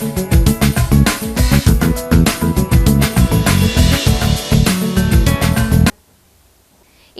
Thank you.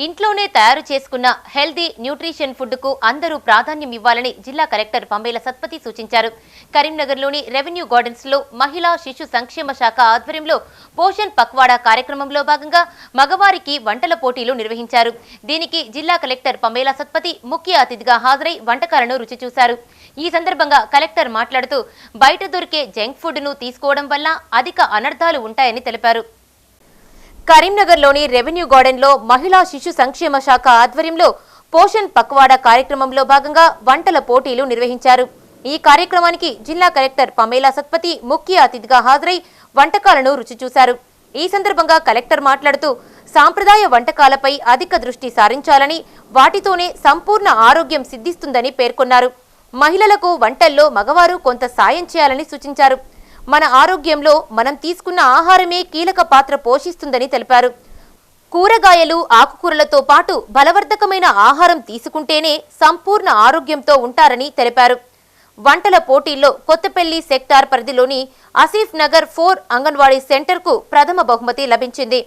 ఇంట్లోనే తయారు చేసుకున్న హెల్దీ న్యూట్రిషన్ ఫుడ్కు అందరూ ప్రాధాన్యం ఇవ్వాలని జిల్లా కలెక్టర్ పంబేల సత్పతి సూచించారు. కరీంనగర్లోని రెవెన్యూ గార్డెన్స్లో మహిళా శిశు సంక్షేమ శాఖ ఆధ్వర్యంలో పోషణ్ పక్వాడా కార్యక్రమంలో భాగంగా మగవారికి వంటల పోటీలు నిర్వహించారు. దీనికి జిల్లా కలెక్టర్ పంబేల సత్పతి ముఖ్య అతిథిగా హాజరై వంటకాలను రుచి చూశారు. ఈ సందర్భంగా కలెక్టర్ మాట్లాడుతూ బయట దొరికే జంక్ ఫుడ్ను తీసుకోవడం వల్ల అధిక అనర్థాలు ఉంటాయని తెలిపారు. కరీంనగర్లోని రెవెన్యూ గార్డెన్లో మహిళా శిశు సంక్షేమ శాఖ ఆధ్వర్యంలో పోషణ్ పక్వాడా కార్యక్రమంలో భాగంగా వంటల పోటీలు నిర్వహించారు. ఈ కార్యక్రమానికి జిల్లా కలెక్టర్ పమేలా సత్పతి ముఖ్య అతిథిగా హాజరై వంటకాలను రుచి చూశారు. ఈ సందర్భంగా కలెక్టర్ మాట్లాడుతూ సాంప్రదాయ వంటకాలపై అధిక దృష్టి సారించాలని వాటితోనే సంపూర్ణ ఆరోగ్యం సిద్ధిస్తుందని పేర్కొన్నారు. మహిళలకు వంటల్లో మగవారు కొంత సాయం చేయాలని సూచించారు. మన ఆరోగ్యంలో మనం తీసుకున్న ఆహారమే కీలక పాత్ర పోషిస్తుందని తెలిపారు. కూరగాయలు ఆకుకూరలతో పాటు బలవర్ధకమైన ఆహారం తీసుకుంటేనే సంపూర్ణ ఆరోగ్యంతో ఉంటారని తెలిపారు. వంటల పోటీల్లో కొత్తపల్లి సెక్టార్ పరిధిలోని అసీఫ్ నగర్ ఫోర్ అంగన్వాడీ సెంటర్కు ప్రథమ బహుమతి లభించింది.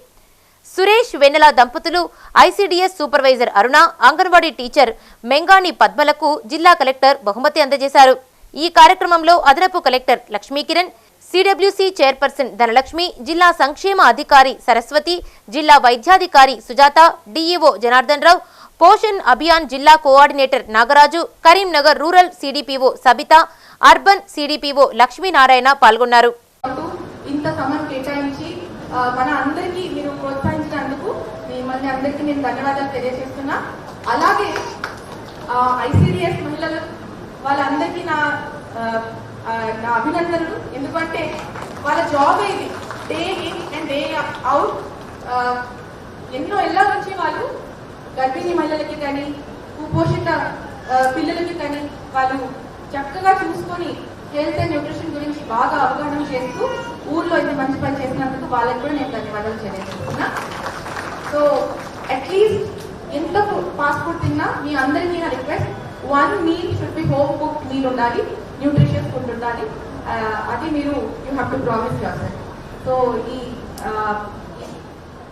సురేష్ వెన్నెల దంపతులు ICDS supervisor Aruna anganwadi teacher Mengani పద్మలకు జిల్లా కలెక్టర్ బహుమతి అందజేశారు. ఈ కార్యక్రమంలో అదనపు collector Lakshmikiran CWC chairperson Dhanalakshmi జిల్లా సంక్షేమ అధికారి సరస్వతి జిల్లా వైద్యాధికారి సుజాత డీఈఓ జనార్దన్ రావు పోషణ్ అభియాన్ జిల్లా coordinator Nagaraju Karimnagar rural CDPO Sabitha urban CDPO Lakshminarayana పాల్గొన్నారు. ఇంత సమయం కేటాయించి మన అందరికీ మీరు ప్రోత్సహించినందుకు మిమ్మల్ని అందరికీ నేను ధన్యవాదాలు తెలియజేస్తున్నా. అలాగే ఐసీడిఎస్ మహిళలు వాళ్ళందరికీ నా నా అభినందనలు. ఎందుకంటే వాళ్ళ జాబ్ ఇది. Day in and day out ఎన్నో ఏళ్ళ నుంచి వాళ్ళు గర్భిణీ మహిళలకి కానీ కుపోషిత పిల్లలకి కానీ వాళ్ళు చక్కగా చూసుకొని హెల్త్ అండ్ న్యూట్రిషన్ గురించి బాగా అవగాహన చేస్తూ ఊర్లో ఇంత మంచి పని చేసినందుకు వాళ్ళకి కూడా నేను ధన్యవాదాలు తెలియజేస్తున్నా. సో అట్లీస్ట్ ఎంత ఫాస్ట్ ఫుడ్ తిన్నా మీ అందరికీ నా request one meal should be home cook meal ఉండాలి న్యూట్రిషియస్ ఫుడ్ ఉండాలి. అది మీరు you have to promise yourself so ఈ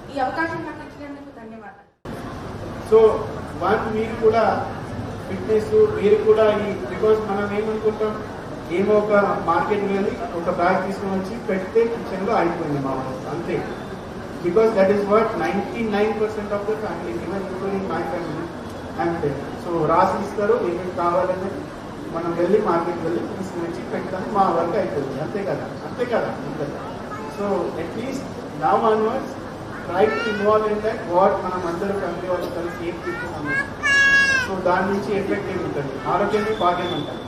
ఈ- అవకాశం నాకు ఇచ్చినందుకు ధన్యవాదాలు. సో వన్ మీరు కూడా ఫిట్నెస్ మీరు కూడా ఈ బికాస్ మనం ఏమనుకుంటాం ఏమో ఒక మార్కెట్ వెళ్ళి ఒక బ్యాగ్ తీసుకొని వచ్చి పెడితే కిచెన్లో అయిపోయింది మా అంతే. Because that is what ninety nine percent of the family even including my family అంతే. సో రాసి ఇస్తారు ఏమేమి కావాలని మనం వెళ్ళి మార్కెట్ వెళ్ళి తీసుకుని వచ్చి మా వర్క్ అయిపోతుంది అంతే కదా? అంతే కదా? అంతే. సో అట్లీస్ట్ నా onwards try to involve in that what మనం అందరూ ఫ్యామిలీ వాళ్ళు కలిసి ఏం తీసుకున్నాము సో దాని నుంచి ఎఫెక్ట్ ఏమి ఉంటుంది ఆరోగ్యమే భాగ్యం అంటారు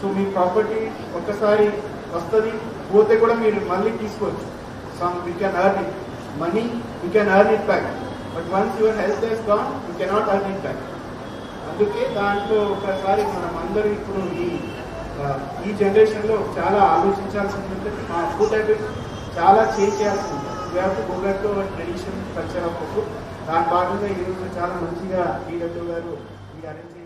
సో మీ ప్రాపర్టీ ఒక్కసారి వస్తుంది పోతే కూడా మీరు మళ్ళీ తీసుకోవచ్చు. Some we can earn it money we can earn it back but once your health has gone you cannot earn it back అందుకే దాంట్లో ఒకసారి మనం అందరూ ఇప్పుడు ఈ ఈ జనరేషన్లో చాలా ఆలోచించాల్సి ఉంటుంది మా ఫుడ్ హ్యాబిట్ చాలా చేంజ్ చేయాల్సి ఉంటుంది we have tradition culture of దాని భాగంగా ఈరోజు చాలా మంచిగా ఈడబ్ల్యూ గారు ఈ అరేంజ్